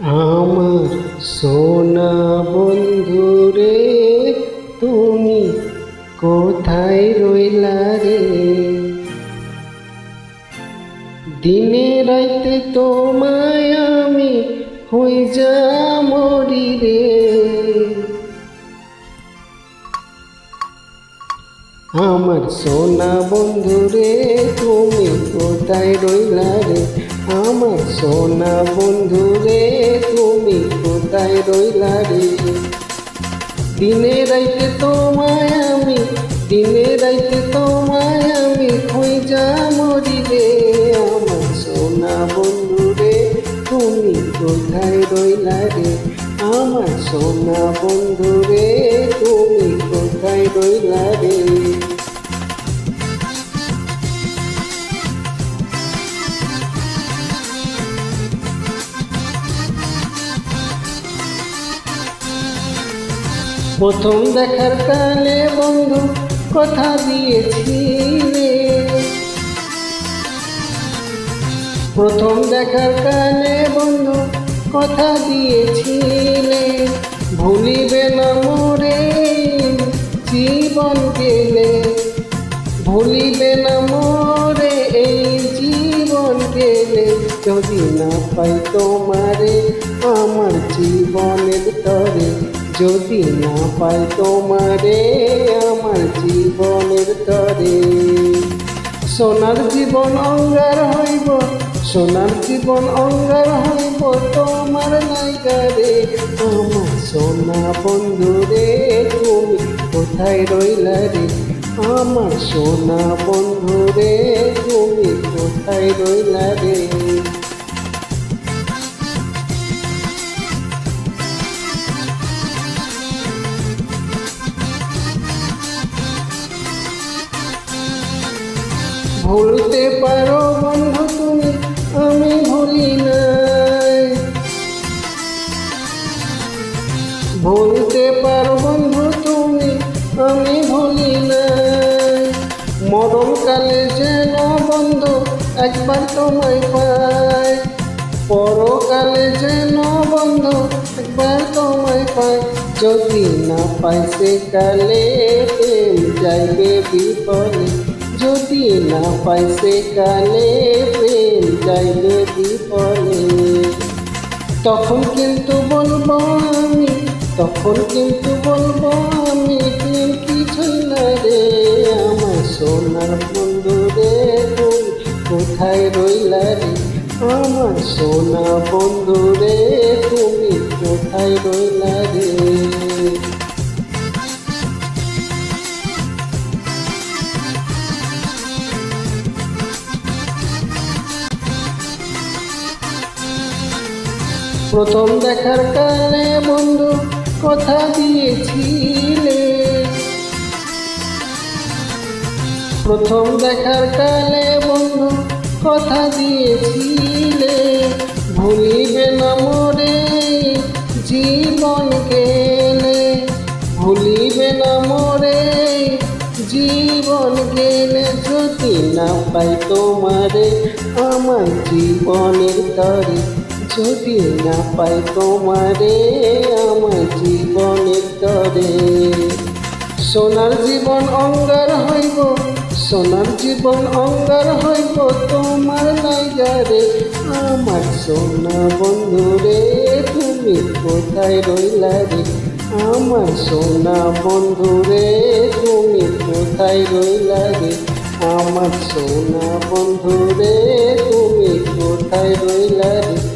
আমার সোনা বন্ধু রে, তুমি কোথায় রইলা রে? দিনে রাইতে তোমায় আমি হই যা মরি রে। আমার সোনা বন্ধু রে, তুমি কোথায় রইলা রে? আমার সোনা বন্ধু রে কোথায় রইলা রে। দিনে রাইতে তোমায় আমি, দিনে রাইতে তোমায় আমি খোঁজা মরি রে। আমার সোনা বন্ধু রে, তুমি কোথায় রইলা রে? আমার সোনা বন্ধু রে, তুমি কোথায় রইলা রে? প্রথম দেখার কালে বন্ধু কথা দিয়েছিলে প্রথম দেখার কালে বন্ধু কথা দিয়েছিলে ভুলিবে না মোরে জীবন গেলে। ভুলিবে না মোরে এই জীবন গেলে। যদি না পাই তোমারে আমার জীবনের তরে। যদি না পাই তোমারে আমার জীবনের তরে। সোনার জীবন অঙ্গার হইব, সোনার জীবন অঙ্গার হইব তোমার নাইগারে আমার সোনা বন্ধু রে, তুমি কোথায় রইলা রে? আমার সোনা বন্ধু রে, তুমি কোথায় রইলা রে? ভুলতে পারো বন্ধু তুমি, আমি ভুলি নাই। ভুলতে পারো বন্ধু তুমি, আমি ভুলি নাই। মরণকালে যেন বন্ধু একবার তোমায় পাই পরকালে যেন বন্ধু একবার তোমায় পাই যদি না পাই সে কালে যাইবে বিপদে। যদি না পাই সে কালে প্রেম যাইবে বিপদে তখন কিন্তু বলব আমি, তখন কিন্তু বলব আমি প্রেম কিছুই না রে। আমার সোনার বন্ধু রে, তুই কোথায় রইলা রে? আমার সোনা বন্ধু রে, তুমি কোথায় রইলা রে? প্রথম দেখার কালে বন্ধু কথা দিয়েছিলে। প্রথম দেখার কালে বন্ধু কথা দিয়েছিলে। ভুলিবে না মোরে জীবন গেলে। ভুলিবে না মোরে জীবন গেলে যদি না পাই তোমারে আমার জীবনের তরে। যদি না পাই তোমারে আমার জীবনের তরে। সোনার জীবন অঙ্গার হইব, সোনার জীবন অঙ্গার হইব তোমার নাইগারে আমার সোনা বন্ধু রে, তুমি কোথায় রইলা রে? আমার সোনা বন্ধু রে, তুমি কোথায় রইলা রে? আমার সোনা বন্ধু রে, তুমি কোথায় রইলা রে?